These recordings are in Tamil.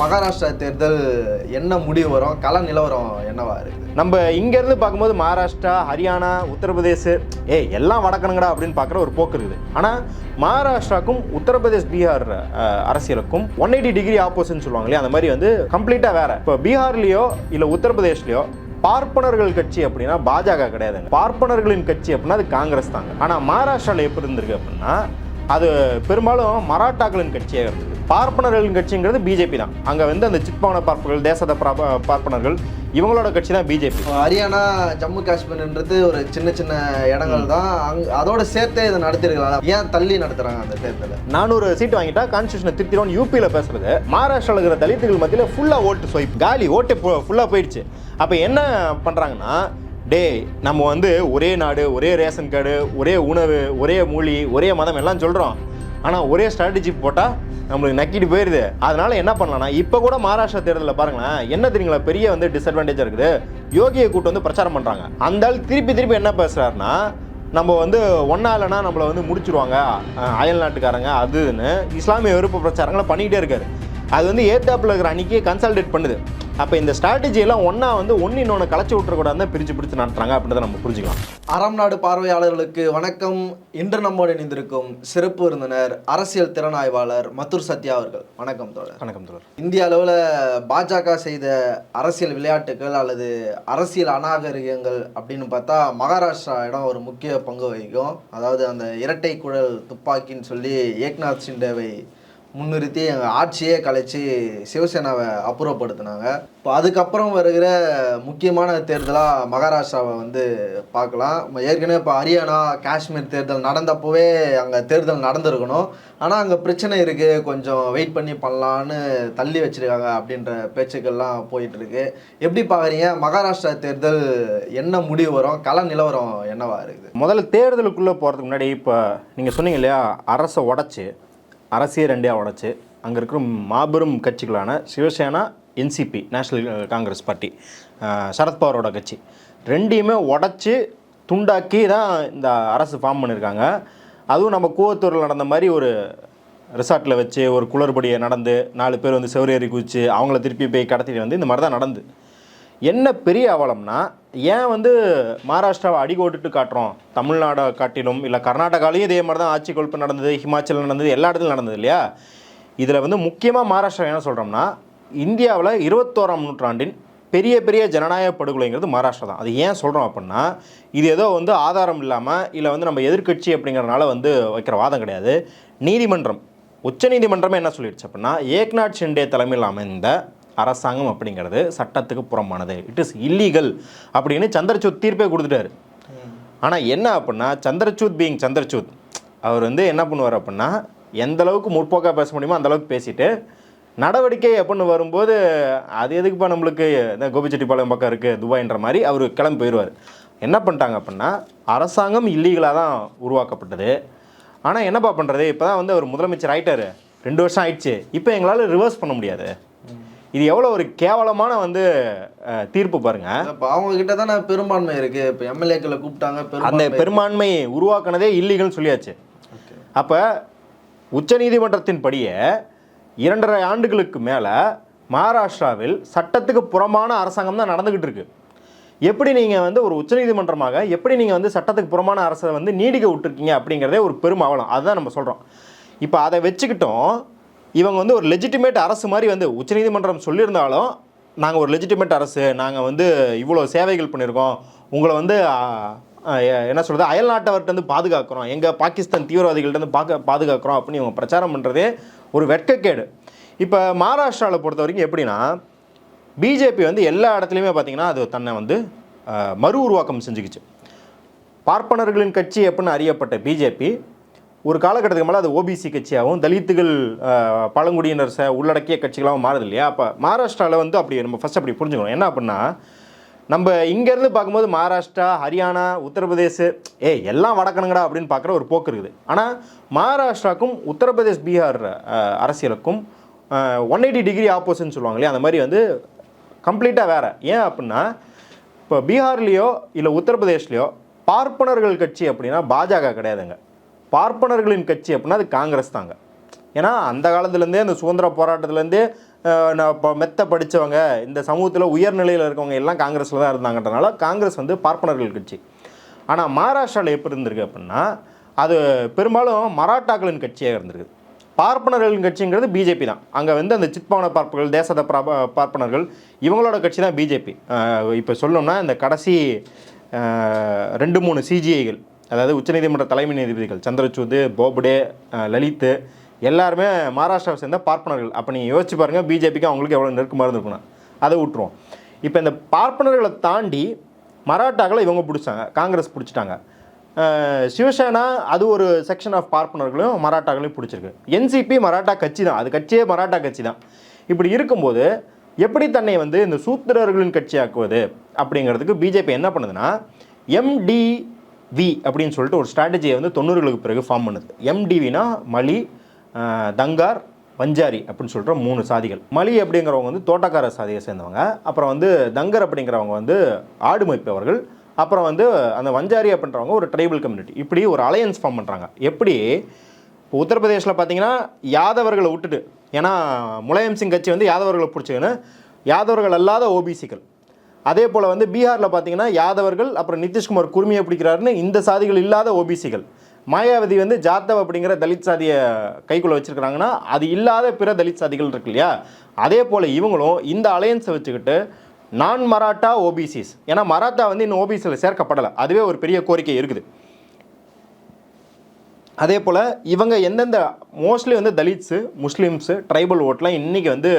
மகாராஷ்டிரா தேர்தல் என்ன முடிவு வரும்? கள நிலவரம் என்னவா இருக்குது நம்ம இங்கேருந்து பார்க்கும்போது மகாராஷ்டிரா ஹரியானா உத்தரப்பிரதேஷ் ஏ எல்லாம் வடக்கணுங்கடா அப்படின்னு பார்க்குற ஒரு போக்கு இருக்குது. ஆனால் மகாராஷ்டிராக்கும் உத்தரப்பிரதேஷ் பீகார் அரசியலுக்கும் ஒன் எயிட்டி டிகிரி ஆப்போசிட்னு சொல்லுவாங்க இல்லையா? அந்த மாதிரி வந்து கம்ப்ளீட்டாக வேறு. இப்போ பீகார்லேயோ இல்லை உத்தரப்பிரதேஷ்லேயோ பார்ப்பனர்கள் கட்சி அப்படின்னா பாஜக கிடையாதுங்க. பார்ப்பனர்களின் கட்சி அப்படின்னா அது காங்கிரஸ் தாங்க. ஆனால் மகாராஷ்டிராவில் எப்படி இருந்திருக்கு அப்படின்னா அது பெரும்பாலும் மராட்டாக்களின் கட்சியாக இருந்தது. பார்ப்பனர்களின் கட்சிங்கிறது பிஜேபி தான். அங்கே வந்து அந்த சித்பவன பார்ப்பர்கள் தேசத பிராப- பார்ப்பனர்கள் இவங்களோட கட்சி தான் பிஜேபி ஹரியானா ஜம்மு காஷ்மீர்ன்றது ஒரு சின்ன சின்ன இடங்கள் தான். அங் அதோட சேர்த்தே இதை நடத்திருக்கலாம் ஏன் தள்ளி நடத்துறாங்க அந்த தேர்தலை நானூறு சீட் வாங்கிட்டா கான்ஸ்டியூஷனை திருத்திடும் யூபியில் பேசுறது. மகாராஷ்டிராவில் இருக்கிற தலித்துகள் மத்தியில் ஃபுல்லாக ஓட்டு ஸ்வைப் காலி ஓட்டு ஃபுல்லாக போயிடுச்சு. அப்போ என்ன பண்ணுறாங்கன்னா டேய் நம்ம வந்து ஒரே நாடு ஒரே ரேஷன் கார்டு ஒரே உணவு ஒரே மொழி ஒரே மதம் எல்லாம் சொல்கிறோம் ஆனால் ஒரே ஸ்ட்ராட்டஜி போட்டால் நம்மளுக்கு நக்கிட்டு போயிடுது அதனால் என்ன பண்ணலாம்னா இப்போ கூட மகாராஷ்டிரா தேர்தலில் பாருங்களேன் என்ன தெரியுங்களா பெரிய வந்து டிஸ்அட்வான்டேஜாக இருக்குது. யோகியை கூட்டு வந்து பிரச்சாரம் பண்ணுறாங்க அந்த ஆள் திருப்பி திருப்பி என்ன பேசுகிறாருன்னா நம்ம வந்து ஒன்றா இல்லைனா நம்மளை வந்து முடிச்சிருவாங்க அயல் நாட்டுக்காரங்க அதுன்னு இஸ்லாமிய வெறுப்பு பிரச்சாரங்களை பண்ணிக்கிட்டே இருக்காரு. அது வந்து ஏத்தாப்பில் இருக்கிற அன்னைக்கே கன்சல்டேட் பண்ணுது. அப்போ இந்த எல்லாம் ஒன்றா வந்து ஒன்று இன்னொன்று களைச்சி விட்டுறக்கூடாது பிரித்து பிரித்து நடத்துறாங்க அப்படின்றத நம்ம புரிஞ்சுக்கலாம். அறம் நாடு பார்வையாளர்களுக்கு வணக்கம். இன்று நம்மோடு இணைந்திருக்கும் சிறப்பு விருந்தினர் அரசியல் திறனாய்வாளர் மத்துர் சத்யா அவர்கள். வணக்கம் தோழர். வணக்கம் தோழர். இந்திய அளவில் பாஜக செய்த அரசியல் விளையாட்டுகள் அல்லது அரசியல் அநாகரிகங்கள் அப்படின்னு பார்த்தா மகாராஷ்டிரா இடம் ஒரு முக்கிய பங்கு வகிக்கும். அதாவது அந்த இரட்டை குழல் துப்பாக்கின்னு சொல்லி ஏக்நாத் ஷிண்டேவை முன்னிறுத்தி எங்கள் ஆட்சியே கலைச்சி சிவசேனாவை அப்புறப்படுத்தினாங்க. இப்போ அதுக்கப்புறம் வருகிற முக்கியமான தேர்தலாக மகாராஷ்டிராவை வந்து பார்க்கலாம். ஏற்கனவே இப்போ ஹரியானா காஷ்மீர் தேர்தல் நடந்தப்போவே அங்கே தேர்தல் நடந்திருக்கணும். ஆனால் அங்கே பிரச்சனை இருக்குது கொஞ்சம் வெயிட் பண்ணி பண்ணலான்னு தள்ளி வச்சிருக்காங்க அப்படின்ற பேச்சுக்கள்லாம் போயிட்டுருக்கு. எப்படி பார்க்குறீங்க? மகாராஷ்டிரா தேர்தல் என்ன முடிவு வரும்? கள நிலவரம் என்னவா இருக்குது? முதல்ல தேர்தலுக்குள்ளே போகிறதுக்கு முன்னாடி இப்போ நீங்கள் சொன்னீங்க இல்லையா? அரசை உடச்சி அரசே ரெண்டையாக உடச்சி அங்கே இருக்கிற மாபெரும் கட்சிகளான Shiv Sena NCP national Congress party சரத்பவாரோட கட்சி. ரெண்டையுமே உடச்சி துண்டாக்கி தான் இந்த அரசு ஃபார்ம் பண்ணியிருக்காங்க அதுவும் நம்ம கூவத்தூரில் நடந்த மாதிரி ஒரு ரிசார்ட்டில் வச்சு ஒரு குளறுபடியை நடந்து நாலு பேர் வந்து செவரேறி குதிச்சு அவங்கள திருப்பி போய் கடத்திட்டு வந்து இந்த மாதிரி தான் நடந்து. என்ன பெரிய அவலம்னா ஏன் வந்து மகாராஷ்டிராவை அடிகோட்டுட்டு காட்டுறோம்? தமிழ்நாடை காட்டிலும் இல்லை கர்நாடகாலையும் இதே மாதிரி தான் ஆட்சி கொழுப்பு நடந்தது ஹிமாச்சல் நடந்தது எல்லா இடத்துலையும் நடந்தது இல்லையா? இதில் வந்து முக்கியமாக மகாராஷ்டிரா என்ன சொல்கிறோம்னா இந்தியாவில் இருபத்தோராம் நூற்றாண்டின் பெரிய பெரிய ஜனநாயக படுகொலைங்கிறது மகாராஷ்டிரா தான். அது ஏன் சொல்கிறோம் அப்படின்னா இது ஏதோ வந்து ஆதாரம் இல்லாமல் இல்லை வந்து நம்ம எதிர்க்கட்சி அப்படிங்கிறனால வந்து வைக்கிற வாதம் கிடையாது. நீதிமன்றம் உச்சநீதிமன்றமே என்ன சொல்லிடுச்சு அப்படின்னா ஏக்நாத் ஷிண்டே தலைமையில் அமைந்த அரசாங்கம் அப்படிங்கிறது சட்டத்துக்கு புறமானது இட் இஸ் இல்லீகல் அப்படின்னு சந்திரசூத் தீர்ப்பே கொடுத்துட்டாரு. ஆனால் என்ன அப்படின்னா சந்திரசூத் பீயிங் சந்திரசூத் அவர் வந்து என்ன பண்ணுவார் அப்படின்னா எந்த அளவுக்கு முற்போக்காக பேச முடியுமோ அந்த அளவுக்கு பேசிட்டு நடவடிக்கை அப்படின்னு வரும்போது அது எதுக்குப்பா நம்மளுக்கு இந்த கோபிச்செட்டிப்பாளையம் பக்கம் இருக்குது துபாய்ன்ற மாதிரி அவர் கிளம்பி போயிடுவார் என்ன பண்ணிட்டாங்க அப்படின்னா அரசாங்கம் இல்லீகலாக தான் உருவாக்கப்பட்டது. ஆனால் என்னப்பா பண்ணுறது இப்போ தான் வந்து அவர் முதலமைச்சர் ஆகிட்டார் ரெண்டு வருஷம் ஆயிடுச்சு. இப்போ எங்களால் ரிவர்ஸ் பண்ண முடியாது. இது எவ்வளோ ஒரு கேவலமான வந்து தீர்ப்பு பாருங்க. இப்போ அவங்க கிட்ட தானே பெரும்பான்மை இருக்கு. இப்போ எம்எல்ஏக்களை கூப்பிட்டாங்க அந்த பெரும்பான்மை உருவாக்குனதே இல்லீகல்னு சொல்லியாச்சு. அப்போ உச்சநீதிமன்றத்தின் படியே இரண்டரை ஆண்டுகளுக்கு மேலே மகாராஷ்டிராவில் சட்டத்துக்கு புறமான அரசாங்கம் தான் நடந்துக்கிட்டு இருக்கு. எப்படி நீங்கள் வந்து ஒரு உச்சநீதிமன்றமாக எப்படி நீங்கள் வந்து சட்டத்துக்கு புறமான அரசை வந்து நீடிக்க விட்டுருக்கீங்க அப்படிங்கிறதே ஒரு பெரும் அவலம். அதுதான் நம்ம சொல்கிறோம் இப்போ அதை வச்சுக்கிட்டோம் இவங்க வந்து ஒரு லெஜிட்டிமேட் அரசு மாதிரி வந்து உச்சநீதிமன்றம் சொல்லியிருந்தாலும் நாங்கள் ஒரு லெஜிட்டிமேட் அரசு நாங்கள் வந்து இவ்வளோ சேவைகள் பண்ணியிருக்கோம் உங்களை வந்து என்ன சொல்கிறது அயல் நாட்டவர்கிட்ட வந்து பாதுகாக்கிறோம் எங்கள் பாகிஸ்தான் தீவிரவாதிகள்ட்ட இருந்து பாக்க பாதுகாக்கிறோம் அப்படின்னு இவங்க பிரச்சாரம் பண்ணுறதே ஒரு வெட்கக்கேடு. இப்போ மகாராஷ்டிராவில் பொறுத்த வரைக்கும் எப்படின்னா பிஜேபி வந்து எல்லா இடத்துலையுமே பார்த்திங்கன்னா அது தன்னை வந்து மறு உருவாக்கம் செஞ்சுக்கிச்சு. பார்ப்பனர்களின் கட்சி அப்படின்னு அறியப்பட்ட பிஜேபி ஒரு காலகட்டத்துக்கு மேலே அது ஓபிசி கட்சியாகவும் தலித்துகள் பழங்குடியினர் ச உள்ளடக்கிய கட்சிகளாகவும் மாறுது இல்லையா அப்போ மகாராஷ்டிராவில் வந்து அப்படி நம்ம ஃபஸ்ட் அப்படி புரிஞ்சுக்கணும். என்ன அப்படின்னா நம்ம இங்கேருந்து பார்க்கும்போது மகாராஷ்டிரா ஹரியானா உத்தரப்பிரதேஷ் ஏ எல்லாம் வடக்கணுங்கடா அப்படின்னு பார்க்குற ஒரு போக்கு இருக்குது. ஆனால் மகாராஷ்டிராக்கும் உத்தரப்பிரதேஷ் பீகார் அரசியலுக்கும் ஒன் எயிட்டி டிகிரி ஆப்போசிட்னு சொல்லுவாங்க இல்லையா? அந்த மாதிரி வந்து கம்ப்ளீட்டாக வேறு. ஏன் அப்படின்னா இப்போ பீகார்லேயோ இல்லை உத்தரப்பிரதேஷ்லேயோ பார்ப்பனர்கள் கட்சி அப்படின்னா பாஜக கிடையாதுங்க. பார்ப்பனர்களின் கட்சி அப்படின்னா அது காங்கிரஸ் தாங்க. ஏன்னா அந்த காலத்துலேருந்தே அந்த சுதந்திர போராட்டத்துலேருந்தே நான் இப்போ மெத்த படித்தவங்க இந்த சமூகத்தில் உயர்நிலையில் இருக்கவங்க எல்லாம் காங்கிரஸில் தான் இருந்தாங்கன்றனால காங்கிரஸ் வந்து பார்ப்பனர்கள் கட்சி. ஆனால் மகாராஷ்டிராவில் எப்படி இருந்திருக்கு அப்படின்னா அது பெரும்பாலும் மராட்டாக்களின் கட்சியாக இருந்திருக்கு பார்ப்பனர்களின் கட்சிங்கிறது பிஜேபி தான். அங்கே வந்து அந்த சித்பவன பார்ப்புகள் தேசத பார்ப்பனர்கள் இவங்களோட கட்சி தான் பிஜேபி. இப்போ சொல்லணும்னா இந்த கடைசி ரெண்டு மூணு சிஜிஐகள் அதாவது உச்சநீதிமன்ற தலைமை நீதிபதிகள் சந்திரசூத் போப்டே அஹ், லலித் எல்லாருமே மகாராஷ்டிராவை சேர்ந்த பார்ப்பனர்கள். அப்போ நீங்கள் யோசிச்சு பாருங்கள் பிஜேபிக்கு அவங்களுக்கு எவ்வளோ நெருக்கமாக இருந்திருக்கணும் அதை விட்டுருவோம் இப்போ இந்த பார்ப்பனர்களை தாண்டி மராட்டாக்களை இவங்க பிடிச்சாங்க காங்கிரஸ் பிடிச்சிட்டாங்க. சிவசேனா அது ஒரு செக்ஷன் ஆஃப் பார்ப்பனர்களும் மராட்டாக்களையும் பிடிச்சிருக்கு. என்சிபி மராட்டா கட்சி தான். அது கட்சியே மராட்டா கட்சி தான். இப்படி இருக்கும்போது எப்படி தன்னை வந்து இந்த சூத்திரர்களின் கட்சியாக்குவது அப்படிங்கிறதுக்கு பிஜேபி என்ன பண்ணுதுன்னா வி அப்படின்னு சொல்லிட்டு ஒரு ஸ்ட்ராட்டஜியை வந்து தொண்ணூறுகளுக்கு பிறகு ஃபார்ம் பண்ணுது. எம்டிவினா மலி தங்கார் வஞ்சாரி அப்படின்னு சொல்கிற மூணு சாதிகள். மலி அப்படிங்கிறவங்க வந்து தோட்டக்கார சாதியை சேர்ந்தவங்க. அப்புறம் வந்து தங்கர் அப்படிங்கிறவங்க வந்து ஆடு மேய்ப்பவர்கள். அப்புறம் வந்து அந்த வஞ்சாரி அப்படின்றவங்க ஒரு ட்ரைபல் கம்யூனிட்டி இப்படி ஒரு அலையன்ஸ் ஃபார்ம் பண்ணுறாங்க எப்படி? இப்போ உத்தரப்பிரதேசில் பார்த்தீங்கன்னா யாதவர்களை விட்டுட்டு ஏன்னா முலாயம் சிங் கட்சி வந்து யாதவர்களை பிடிச்சிக்கன்னு யாதவர்கள் அல்லாத ஓபிசிகள் அதே போல் வந்து பீகாரில் பார்த்தீங்கன்னா யாதவர்கள் அப்புறம் நிதிஷ்குமார் குருமியை பிடிக்கிறாருன்னு இந்த சாதிகள் இல்லாத ஓபிசிகள் மாயாவதி வந்து ஜாதவ் அப்படிங்கிற தலித் சாதியை கைக்குள்ளே வச்சுருக்கிறாங்கன்னா அது இல்லாத பிற தலித் சாதிகள் இருக்கு இல்லையா? அதே போல் இவங்களும் இந்த அலையன்ஸை வச்சுக்கிட்டு நான் மராட்டா ஓபிசிஸ் ஏன்னா மராத்தா வந்து இன்னும் ஓபிசியில் சேர்க்கப்படலை. அதுவே ஒரு பெரிய கோரிக்கை இருக்குது. அதே போல் இவங்க எந்தெந்த மோஸ்ட்லி வந்து தலித்ஸு முஸ்லீம்ஸு ட்ரைபல் ஓட்லாம் இன்றைக்கி வந்து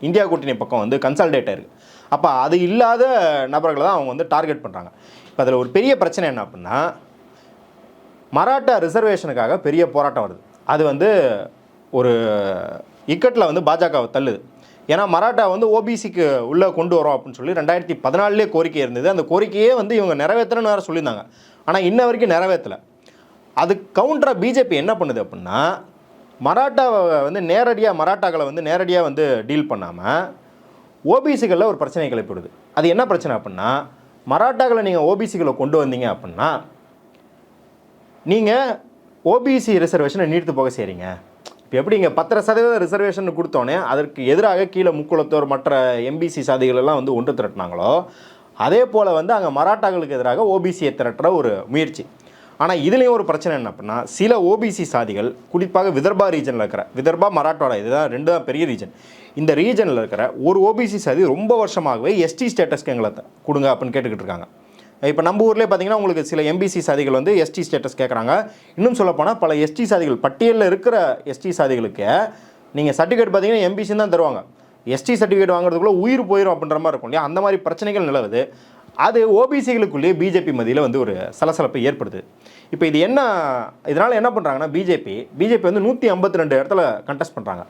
இந்தியா கூட்டணி பக்கம் வந்து கன்சால்டேட் இருக்குது அப்போ அது இல்லாத நபர்களை தான் அவங்க வந்து டார்கெட் பண்ணுறாங்க இப்போ அதில் ஒரு பெரிய பிரச்சனை என்ன அப்படின்னா மராட்டா ரிசர்வேஷனுக்காக பெரிய போராட்டம் வருது. அது வந்து ஒரு இக்கட்டில் வந்து பாஜகவை தள்ளுது. ஏன்னா மராட்டா வந்து ஓபிசிக்கு உள்ளே கொண்டு வரோம் அப்படின்னு சொல்லி ரெண்டாயிரத்தி பதினாலுலேயே கோரிக்கை இருந்தது. அந்த கோரிக்கையே வந்து இவங்க நிறைவேற்றணும்னு வேறு சொல்லியிருந்தாங்க. ஆனால் இன்ன வரைக்கும் நிறைவேற்றலை அது கவுண்டராக பிஜேபி என்ன பண்ணுது அப்படின்னா மராட்டாவை வந்து நேரடியாக மராட்டாக்களை வந்து நேரடியாக வந்து டீல் பண்ணாமல் ஓபிசிகளில் ஒரு பிரச்சனை கிளப்பிடுது அது என்ன பிரச்சனை அப்படின்னா மராட்டாக்களை நீங்கள் ஓபிசிகளை கொண்டு வந்தீங்க அப்படின்னா நீங்கள் ஓபிசி ரிசர்வேஷனை நீர்த்து போக செய்கிறீங்க இப்போ எப்படி இங்கே பத்தரை சதவீத ரிசர்வேஷன் கொடுத்தோன்னே அதற்கு எதிராக கீழே முக்குளத்தோர் மற்ற எம்பிசி சாதிகள் எல்லாம் வந்து ஒன்று திரட்டினாங்களோ அதே போல் வந்து அங்கே மராட்டாக்களுக்கு எதிராக ஓபிசியை திரட்டுற ஒரு முயற்சி. ஆனால் இதுலேயும் ஒரு பிரச்சனை என்ன அப்படின்னா சில ஓபிசி சாதிகள் குறிப்பாக விதர்பா ரீஜனில் இருக்கிற விதர்பா மராட்டோட இதுதான் ரெண்டு தான் பெரிய ரீஜன் இந்த ரீஜனில் இருக்கிற ஒரு ஓபிசி சாதி ரொம்ப வருஷமாகவே எஸ்டி ஸ்டேட்டஸ்க்கு எங்களை கொடுங்க அப்படின்னு கேட்டுக்கிட்டு இருக்காங்க. இப்போ நம்ம ஊர்லேயே பார்த்தீங்கன்னா உங்களுக்கு சில எம்பிசி சாதிகள் வந்து எஸ்டி ஸ்டேட்டஸ் கேட்குறாங்க இன்னும் சொல்லப்போனால் பல எஸ்டி சாதிகள் பட்டியலில் இருக்கிற எஸ்டி சாதிகளுக்கு நீங்கள் சர்டிஃபிகேட் பார்த்தீங்கன்னா எம்பிசின்னு தான் தருவாங்க. எஸ்டி சர்டிஃபிகேட் வாங்குறதுக்குள்ளே உயிர் போயிடும் அப்படின்ற மாதிரி இருக்கும் இல்லையா? அந்த மாதிரி பிரச்சனைகள் நிலவுது. அது ஓபிசிகளுக்குள்ளேயே பிஜேபி மதியில் வந்து ஒரு சலசலப்பை ஏற்படுது. இப்போ இது என்ன இதனால் என்ன பண்ணுறாங்கன்னா பிஜேபி பிஜேபி வந்து நூற்றி ஐம்பத்தி ரெண்டு இடத்துல கண்டெஸ்ட் பண்ணுறாங்க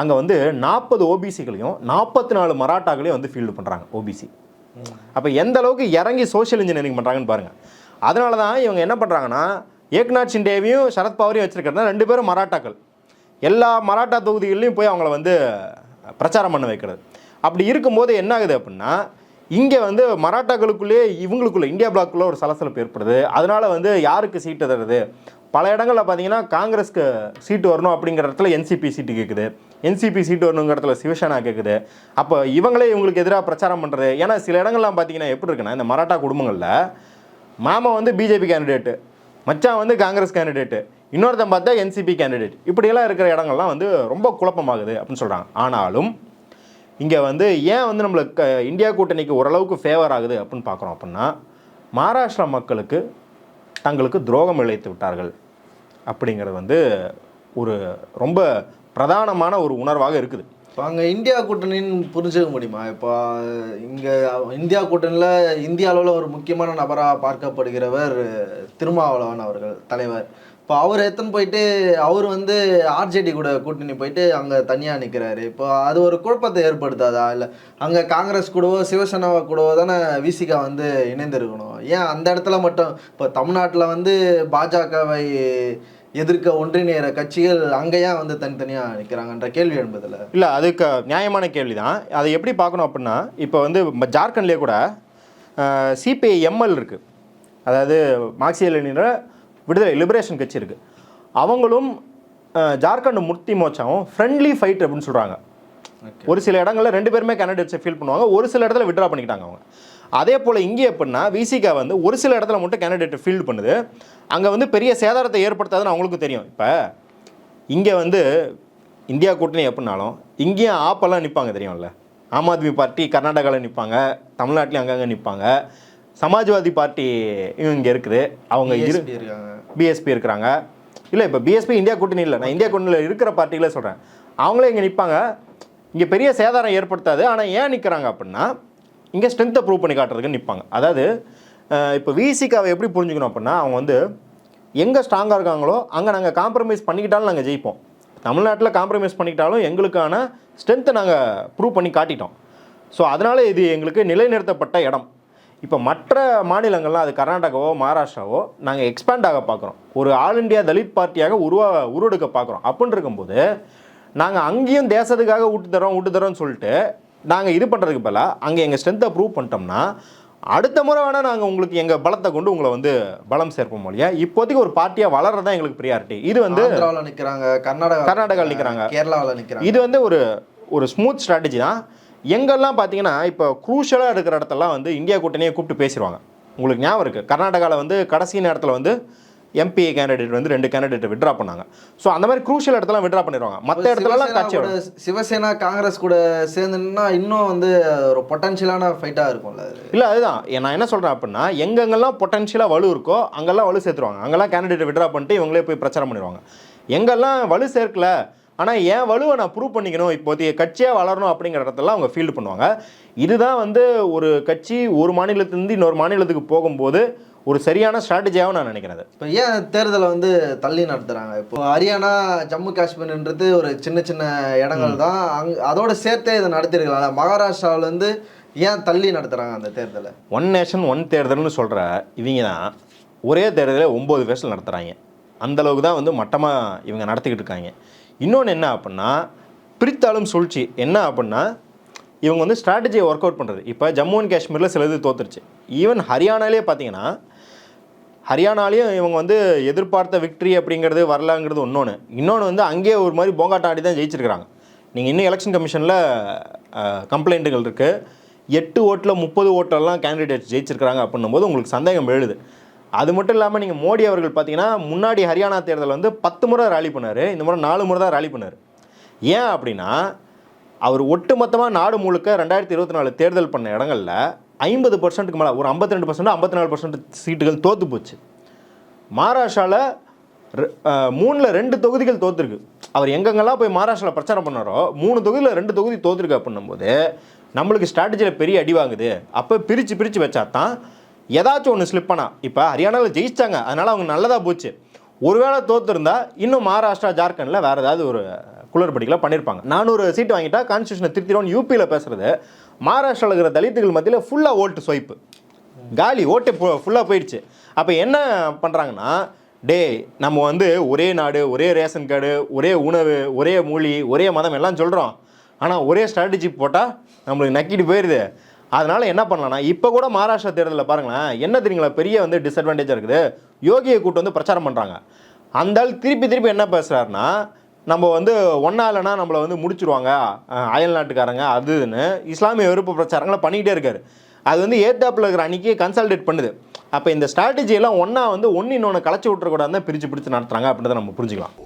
அங்கே வந்து நாற்பது ஓபிசிகளையும் நாற்பத்தி நாலு மராட்டாக்களையும் வந்து ஃபீல்டு பண்ணுறாங்க ஓபிசி அப்போ எந்த அளவுக்கு இறங்கி சோஷியல் இன்ஜினியரிங் பண்ணுறாங்கன்னு பாருங்கள் அதனால தான் இவங்க என்ன பண்ணுறாங்கன்னா ஏக்நாத் ஷிண்டேவையும் சரத்பவாரையும் வச்சிருக்கிறதுனா ரெண்டு பேரும் மராட்டாக்கள். எல்லா மராட்டா தொகுதிகள்லையும் போய் அவங்கள வந்து பிரச்சாரம் பண்ண வைக்கிறது. அப்படி இருக்கும்போது என்ன ஆகுது அப்படின்னா இங்கே வந்து மராட்டாக்களுக்குள்ளேயே இவங்களுக்குள்ள இந்தியா பிளாக்குள்ளே ஒரு சலசலப்பு ஏற்படுது. அதனால் வந்து யாருக்கு சீட்டு தருது பல இடங்களில் பார்த்தீங்கன்னா காங்கிரஸ்க்கு சீட்டு வரணும் அப்படிங்கிற இடத்துல என்சிபி சீட்டு கேட்குது என்சிபி சீட்டு வரணுங்கிற இடத்துல சிவசேனா கேட்குது அப்போ இவங்களே இவங்களுக்கு எதிராக பிரச்சாரம் பண்ணுறது ஏன்னா சில இடங்கள்லாம் பார்த்தீங்கன்னா எப்படி இருக்குன்னா இந்த மராட்டா குடும்பங்களில் மாமா வந்து பிஜேபி கேண்டிடேட்டு மச்சான் வந்து காங்கிரஸ் கேண்டிடேட்டு இன்னொருத்தன் பார்த்தா என்சிபி கேண்டிடேட் இப்படியெல்லாம் இருக்கிற இடங்கள்லாம் வந்து ரொம்ப குழப்பமாகுது அப்படின்னு சொல்கிறாங்க ஆனாலும் இங்கே வந்து ஏன் வந்து நம்மளுக்கு இந்தியா கூட்டணிக்கு ஓரளவுக்கு ஃபேவர் ஆகுது அப்படின்னு பார்க்குறோம் அப்படின்னா மகாராஷ்டிரா மக்களுக்கு தங்களுக்கு துரோகம் இழைத்து விட்டார்கள் அப்படிங்கிறது வந்து ஒரு ரொம்ப பிரதானமான ஒரு உணர்வாக இருக்குது. இப்போ அங்கே இந்தியா கூட்டணின்னு புரிஞ்சுக்க முடியுமா? இப்போ இங்கே இந்தியா கூட்டணியில் இந்திய அளவில் ஒரு முக்கியமான நபராக பார்க்கப்படுகிறவர் திருமாவளவன் அவர்கள் தலைவர். இப்போ அவர் எத்தனை போயிட்டு அவர் வந்து ஆர்ஜேடி கூட கூட்டணி போயிட்டு அங்கே தனியாக நிற்கிறாரு இப்போ அது ஒரு குழப்பத்தை ஏற்படுத்தாதா? இல்லை அங்கே காங்கிரஸ் கூடவோ சிவசேனாவை கூடவோ தானே விசிகா வந்து இணைந்திருக்கணும். ஏன் அந்த இடத்துல மட்டும் இப்போ தமிழ்நாட்டில் வந்து பாஜகவை எதிர்க்க ஒன்றிணைகிற கட்சிகள் அங்கேயா வந்து தனித்தனியாக நிற்கிறாங்கன்ற கேள்வி என்பதில் இல்லை அதுக்கு நியாயமான கேள்வி தான் அதை எப்படி பார்க்கணும் அப்படின்னா இப்போ வந்து ஜார்க்கண்ட்லேயே கூட சிபிஐ எம்எல் இருக்குது அதாவது மார்க்சிய லெனின விடுதலை லிபரேஷன் கட்சி இருக்குது அவங்களும் ஜார்க்கண்ட் முக்தி மோர்ச்சாவும் ஃப்ரெண்ட்லி ஃபைட் அப்படின்னு சொல்கிறாங்க. ஒரு சில இடங்கள்ல ரெண்டு பேருமே கேண்டிடேட்ஸை ஃபீல் பண்ணுவாங்க ஒரு சில இடத்துல விட்ரா பண்ணிக்கிட்டாங்க அவங்க. அதே போல் இங்கே எப்படின்னா விசிகா வந்து ஒரு சில இடத்துல மட்டும் கேண்டிடேட் ஃபீல்டு பண்ணுது. அங்கே வந்து பெரிய சேதாரத்தை ஏற்படுத்தாதுன்னு அவங்களுக்கும் தெரியும். இப்போ இங்கே வந்து இந்தியா கூட்டணி எப்படினாலும் இங்கேயும் ஆப்பெல்லாம் நிற்பாங்க தெரியும்ல. ஆம் ஆத்மி பார்ட்டி கர்நாடகாவில் நிற்பாங்க தமிழ்நாட்டிலையும் அங்கங்கே நிற்பாங்க சமாஜ்வாதி பார்ட்டி இங்கே இருக்குது. அவங்க இரு பிஎஸ்பி இருக்கிறாங்க. இல்லை இப்போ பிஎஸ்பி இந்தியா கூட்டணி இல்லை. நான் இந்தியா கூட்டணியில் இருக்கிற பார்ட்டிகளே சொல்கிறேன் அவங்களே இங்கே நிற்பாங்க இங்கே பெரிய சேதாரம் ஏற்படுத்தாது. ஆனால் ஏன் நிற்கிறாங்க அப்படின்னா இங்கே ஸ்ட்ரென்த்தை ப்ரூவ் பண்ணி காட்டுறதுக்கு நிற்பாங்க அதாவது இப்போ விசிகாவை எப்படி புரிஞ்சுக்கணும் அப்படின்னா அவங்க வந்து எங்கே ஸ்ட்ராங்காக இருக்காங்களோ அங்கே நாங்கள் காம்ப்ரமைஸ் பண்ணிக்கிட்டாலும் நாங்கள் ஜெயிப்போம். தமிழ்நாட்டில் காம்ப்ரமைஸ் பண்ணிக்கிட்டாலும் எங்களுக்கான ஸ்ட்ரென்த்தை நாங்கள் ப்ரூவ் பண்ணி காட்டிட்டோம். ஸோ அதனால் இது எங்களுக்கு நிலைநிறுத்தப்பட்ட இடம். இப்போ மற்ற மாநிலங்கள்லாம் அது கர்நாடகாவோ மகாராஷ்டிராவோ நாங்கள் எக்ஸ்பேண்ட் ஆக பார்க்குறோம் ஒரு ஆல் இந்தியா தலித் பார்ட்டியாக உருவா உருவெடுக்க பார்க்குறோம் அப்படின்னு இருக்கும்போது நாங்கள் அங்கேயும் தேசத்துக்காக விட்டு தரோம் விட்டு தரோம்னு சொல்லிட்டு நாங்கள் இது பண்ணுறதுக்கு பதிலாக அங்கே எங்கள் ஸ்ட்ரென்த்தை ப்ரூவ் பண்ணிட்டோம்னா அடுத்த முறை வேணால் நாங்கள் உங்களுக்கு எங்கள் பலத்தை கொண்டு உங்களை வந்து பலம் சேர்ப்போம் இல்லையா இப்போதைக்கு ஒரு பார்ட்டியாக வளர்றது தான் எங்களுக்கு ப்ரியாரிட்டி இது வந்து நிற்கிறாங்க கர்நாடகா கர்நாடகாவில் நிற்கிறாங்க கேரளாவில் நிற்கிறாங்க இது வந்து ஒரு ஒரு ஸ்மூத் ஸ்ட்ராட்டஜி தான். எங்கெல்லாம் பார்த்தீங்கன்னா இப்போ குரூஷலாக இருக்கிற இடத்தெல்லாம் வந்து இந்தியா கூட்டணியை கூப்பிட்டு பேசிடுவாங்க உங்களுக்கு ஞாபகம் இருக்குது கர்நாடகாவில் வந்து கடைசி நேரத்தில் வந்து எம்பி கேண்டிடேட் வந்து ரெண்டு கேண்டிடேட் விட்ரா பண்ணாங்க. ஸோ அந்த மாதிரி குரூஷியல் இடத்துல விட்ரா பண்ணிடுவாங்க மற்ற இடத்துலலாம் சிவசேனா கட்சி கூட சிவசேனா காங்கிரஸ் கூட சேர்ந்துன்னா இன்னும் வந்து ஒரு பொட்டன்ஷியலான ஃபைட்டாக இருக்கும்ல இல்லை அதுதான். நான் என்ன சொல்கிறேன் அப்படின்னா எங்கெங்கெல்லாம் பொட்டன்ஷியலாக வலு இருக்கோ அங்கெல்லாம் வலு சேர்த்துருவாங்க. அங்கெல்லாம் கேண்டிடேட் விட்ரா பண்ணிட்டு இவங்களே போய் பிரச்சாரம் பண்ணிடுவாங்க எங்கெல்லாம் வலு சேர்க்கல ஆனால் என் வலுவை நான் ப்ரூவ் பண்ணிக்கணும். இப்போதைய கட்சியாக வளரணும் அப்படிங்கிற இடத்துல அவங்க ஃபீல்டு பண்ணுவாங்க. இதுதான் வந்து ஒரு கட்சி ஒரு மாநிலத்திலேருந்து இன்னொரு மாநிலத்துக்கு போகும்போது ஒரு சரியான ஸ்ட்ராட்டஜியாகவும் நான் நினைக்கிறேன். இப்போ ஏன் தேர்தலை வந்து தள்ளி நடத்துறாங்க? இப்போ ஹரியானா ஜம்மு காஷ்மீர்ன்றது ஒரு சின்ன சின்ன இடங்கள் தான். அங் அதோட சேர்த்தே இதை நடத்திருக்கலாம் மகாராஷ்டிராவில் வந்து ஏன் தள்ளி நடத்துறாங்க அந்த தேர்தலை? ஒன் நேஷன் ஒன் தேர்தல்னு சொல்கிற இவங்க தான் ஒரே தேர்தலில் ஒம்பது வருஷம் நடத்துகிறாங்க அந்தளவுக்கு தான் வந்து மட்டமாக இவங்க நடத்திக்கிட்டு இருக்காங்க. இன்னொன்று என்ன அப்படின்னா பிரித்தாலும் சூழ்ச்சி என்ன அப்படின்னா இவங்க வந்து ஸ்ட்ராட்டஜியை ஒர்க் அவுட் பண்ணுறது இப்போ ஜம்மு அண்ட் காஷ்மீரில் சிலது தோத்துருச்சு. ஈவன் ஹரியானாலே பார்த்தீங்கன்னா ஹரியானாலையும் இவங்க வந்து எதிர்பார்த்த விக்ட்ரி அப்படிங்கிறது வரலாங்கிறது இன்னொன்று இன்னொன்று வந்து அங்கேயே ஒரு மாதிரி போங்காட்டம் ஆடி தான் ஜெயிச்சிருக்கிறாங்க. நீங்கள் இன்னும் எலெக்ஷன் கமிஷனில் கம்ப்ளைண்ட்டுகள் இருக்குது எட்டு ஓட்டில் முப்பது ஓட்டெல்லாம் கேண்டிடேட்ஸ் ஜெயிச்சிருக்கிறாங்க அப்படின்னும் போது உங்களுக்கு சந்தேகம் எழுது. அது மட்டும் இல்லாமல் நீங்கள் மோடி அவர்கள் பார்த்தீங்கன்னா முன்னாடி ஹரியானா தேர்தல் வந்து பத்து முறை ராலி பண்ணார். இந்த முறை நாலு முறை தான் ராலி பண்ணார். ஏன் அப்படின்னா அவர் ஒட்டுமொத்தமாக நாடு முழுக்க ரெண்டாயிரத்தி இருபத்தி நாலு தேர்தல் பண்ண இடங்களில் ஐம்பது பர்சன்ட்டுக்கு மேலே ஒரு ஐம்பத்தி ரெண்டு பர்சன்ட் ஐம்பத்தி நாலு பர்சன்ட் சீட்டுகள் தோற்று போச்சு. மகாராஷ்டிராவில் மூணில் ரெண்டு தொகுதிகள் தோற்றுருக்கு அவர் எங்கெங்கெல்லாம் போய் மகாராஷ்டிராவில் பிரச்சாரம் பண்ணாரோ மூணு தொகுதியில் ரெண்டு தொகுதி தோத்துருக்கு அப்படின்னும்போது நம்மளுக்கு ஸ்ட்ராட்டஜியில் பெரிய அடி வாங்குது. அப்போ பிரித்து பிரித்து வச்சா தான் ஏதாச்சும் ஒன்று ஸ்லிப் பண்ணா. இப்போ ஹரியானாவில் ஜெயிச்சாங்க அதனால் அவங்க நல்லதாக போச்சு. ஒருவேளை தோத்துருந்தா இன்னும் மகாராஷ்டிரா ஜார்க்கண்டில் வேறு ஏதாவது ஒரு குளறுபடிகளாக பண்ணியிருப்பாங்க நானூறு சீட்டு வாங்கிட்டா கான்ஸ்டியூஷனை திருத்திடுவோம் யூபியில் பேசுறது. மகாராஷ்டிராவில் இருக்கிற தலித்துகள் மத்தியில் ஃபுல்லாக ஓட்டு ஸ்வைப்பு காலி ஓட்டு ஃபுல்லாக போயிடுச்சு. அப்போ என்ன பண்ணுறாங்கன்னா டேய் நம்ம வந்து ஒரே நாடு ஒரே ரேஷன் கார்டு ஒரே உணவு ஒரே மொழி ஒரே மதம் எல்லாம் சொல்கிறோம் ஆனால் ஒரே ஸ்ட்ராட்டஜி போட்டால் நம்மளுக்கு நக்கிட்டு போயிடுது அதனால் என்ன பண்ணலாம்னா இப்போ கூட மகாராஷ்டிரா தேர்தலில் பாருங்களேன் என்ன தெரியுங்களா பெரிய வந்து டிஸ்அட்வான்டேஜாக இருக்குது. யோகியை கூட்டு வந்து பிரச்சாரம் பண்ணுறாங்க அந்த ஆள் திருப்பி திருப்பி என்ன பேசுகிறாருன்னா நம்ம வந்து ஒன்றா இல்லைனா நம்மளை வந்து முடிச்சிருவாங்க அயல் நாட்டுக்காரங்க அது இதுன்னு இஸ்லாமிய வெறுப்பு பிரச்சாரங்களை பண்ணிக்கிட்டே இருக்காரு. அது வந்து ஏத்தாப்பில் இருக்கிற அன்னைக்கு கன்சல்டேட் பண்ணுது. அப்போ இந்த strategy எல்லாம் ஒன்றா வந்து ஒன்று இன்னொன்று களைச்சி விட்டுறக்கூடாது தான் பிரித்து பிடிச்சி நடத்துகிறாங்க அப்படின்றத நம்ம புரிஞ்சுக்கலாம்.